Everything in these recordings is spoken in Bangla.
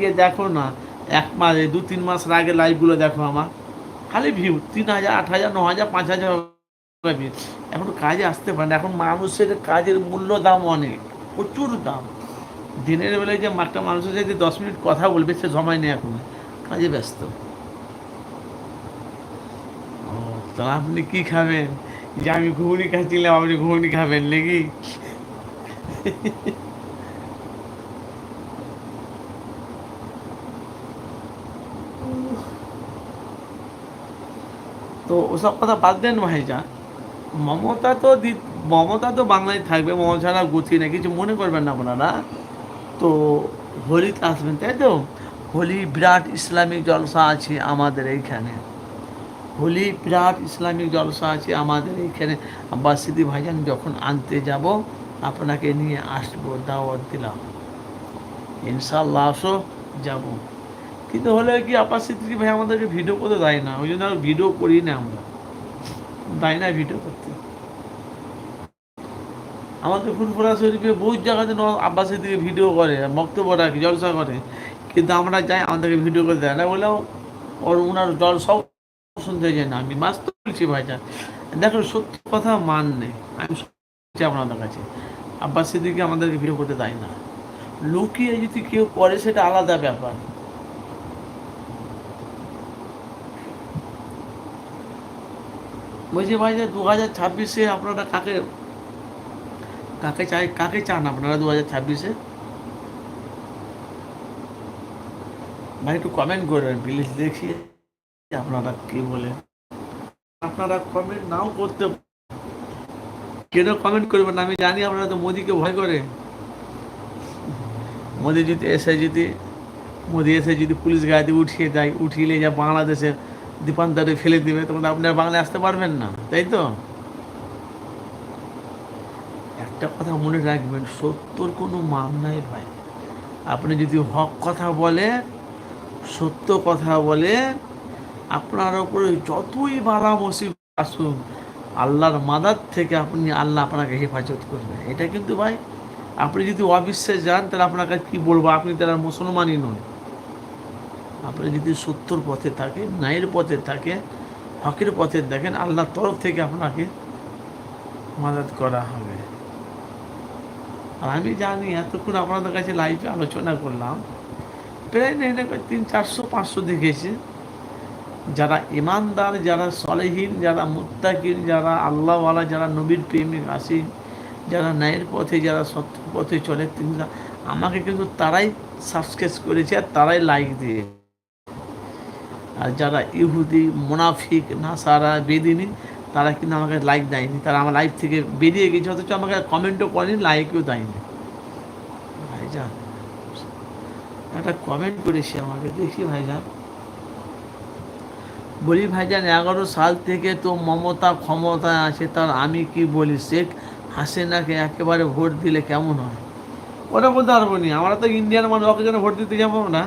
গিয়ে দেখো না, এক মাস দু তিন মাস আগে লাইভগুলো দেখো আমার। খালি ভিউ তিন হাজার, আট হাজার, ন হাজার, পাঁচ হাজার এখন কাজে আসতে পারে না। এখন মানুষের কাজের মূল্য দাম অনেক, প্রচুর দাম। দিনের বেলায় যে একটা মানুষের সাথে দশ মিনিট কথা বলবে, সে সময় নেই এখন। কাজে ব্যস্ত। ও, তা আপনি কি খাবেন? যে আমি ঘুগনি খাচ্ছিলাম, আপনি ঘুগনি খাবেন নাকি? তো ওসব কথা বাদ দেন ভাইজান। মমতা তো দি- মমতা তো বাংলায় থাকবে, মমতা ছাড়া গতি নেই, কিছু মনে করবেন না আপনারা তো হোলিতে আসবেন, তাই তো? হোলি বিরাট ইসলামিক জলসা আছে আমাদের এইখানে। হোলি বিরাট ইসলামিক জলসা আছে আমাদের এইখানে। সিদ্দি ভাইজান, যখন আনতে যাব, আপনাকে নিয়ে আসব, দাওয়াত দিলাম। ইনশাল্লাহ আসো, যাব। কিন্তু হলে কি আব্বাস সিদ্দিকি ভাই আমাদেরকে ভিডিও করতে দেয় না? ওই জন্য আর ভিডিও করি না আমরা। দেয় না ভিডিও করতে। আমাদের ফুরফুরা শরীফে বহু জায়গাতে আব্বাস সিদ্দিকি ভিডিও করে বক্তব্য রাখে জলসা করে। কিন্তু আমরা যাই, আমাদেরকে ভিডিও করে দেয় না বলেও ওর ওনার জল সব শুনতে চাই না। আমি মাস্ত বলছি ভাইজান, দেখো সত্য কথা মান নেই। আমি সত্যি আপনাদের কাছে আব্বাস সিদ্দিকি আমাদেরকে ভিডিও করতে দেয় না। লুকিয়ে যদি কেউ করে সেটা আলাদা ব্যাপার। বলছি, ভাই, যে দু হাজার ছাব্বিশে আপনারা কাকে কাকে চাই, কাকে চান আপনারা দু হাজার ছাব্বিশে? ভাই, একটু কমেন্ট করবেন প্লিজ দেখি আপনারা কি বলেন। আপনারা কমেন্ট নাও করতে কেন কমেন্ট করবেন আমি জানি আপনারা তো মোদিকে ভয় করে মোদি যদি এসে যদি, মোদি এসে যদি পুলিশ গাড়িতে উঠিয়ে দেয়, উঠিয়ে যা বাংলাদেশের দীপান্তরে ফেলে দিবে, তখন আপনার বাংলায় আসতে পারবেন না, তাই তো? একটা কথা মনে রাখবেন, সত্যর কোনো নাই ভাই। আপনি যদি হক কথা বলে, সত্য কথা বলে, আপনার উপরে যতই বালা মুসিবত আসুক, আল্লাহর মাদার থেকে আপনি আল্লাহ আপনাকে হেফাজত করবে। এটা কিন্তু ভাই, আপনি যদি অবিশ্বাস যান, তাহলে আপনাকে কি বলব? আপনি তারা মুসলমানই নন। আপনি যদি সত্যর পথে থাকে, ন্যায়ের পথে থাকে, হকের পথে দেখেন, আল্লাহর তরফ থেকে আপনাকে মাদত করা হবে। আর আমি জানি, এতক্ষণ আপনাদের কাছে লাইভে আলোচনা করলাম, প্রায় না তিন, চারশো, পাঁচশো দেখেছে। যারা ইমানদার, যারা সলেহীন, যারা মুত্তাকিন, যারা আল্লাহওয়ালা, যারা নবীর প্রেমিক, আসিন, যারা ন্যায়ের পথে, যারা সত্য পথে চলে তিনি আমাকে কিন্তু তারাই সাবস্ক্রাইব করেছে আর তারাই লাইক দিয়ে আর যারা ইহুদি, মোনাফিক, নাসারা, বেদিনী, তারা কিন্তু আমাকে লাইক দেয়নি। তারা আমার লাইফ থেকে বেরিয়ে গেছে, অথচ আমাকে কমেন্টও করেনি লাইকও দেয়নি। ভাইজান, একটা কমেন্ট করেছে আমাকে, দেখি ভাইজান। বলি, ভাইজান, এগারো সাল থেকে তো মমতা ক্ষমতায় আছে, তার আমি কি বলি, শেখ হাসিনাকে একেবারে ভোট দিলে কেমন হয়? ওটা বলতে পারব নি। আমরা তো ইন্ডিয়ান মানুষ, ওকে যেন ভোট দিতে যাব না?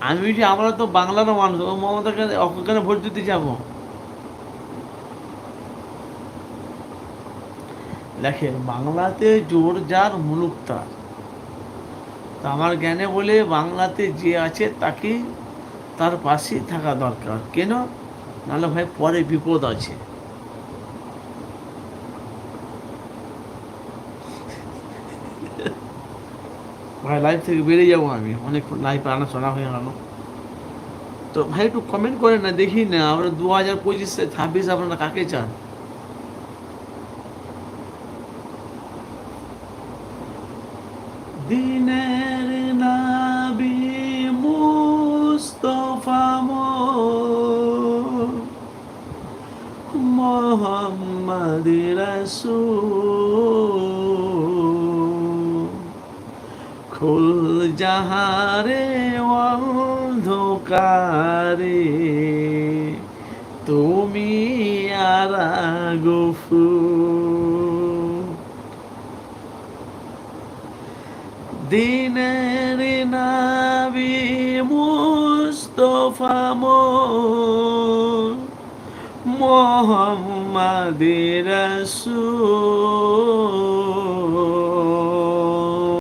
আমি আমরা তো বাংলারও মানুষ, ও মমতাকে ওকে কেন ভোট দিতে যাব? দেখেন, বাংলাতে জোর যার মুলুক তার আমার জ্ঞানে বলে বাংলাতে যে আছে তাকে তার পাশেই থাকা দরকার। কেন? নাহলে ভাই পরে বিপদ আছে। ভাই লাইভ থেকে বেরিয়ে যাব আমি। অনেক লাইভ আনা শোনা হয়ে গেল। তো ভাই, একটু কমেন্ট করেন না, দেখি না। আমরা দু হাজার পঁচিশে ছাব্বিশ আপনারা কাকে চান? দিনের নাবি মুস্তফা মোহাম্মদ রসূল। খুল যাহারে অন্ধকারে তুমি আর গফু। দিনের নাবি মুস্তফা মোহাম্মদ রসূল।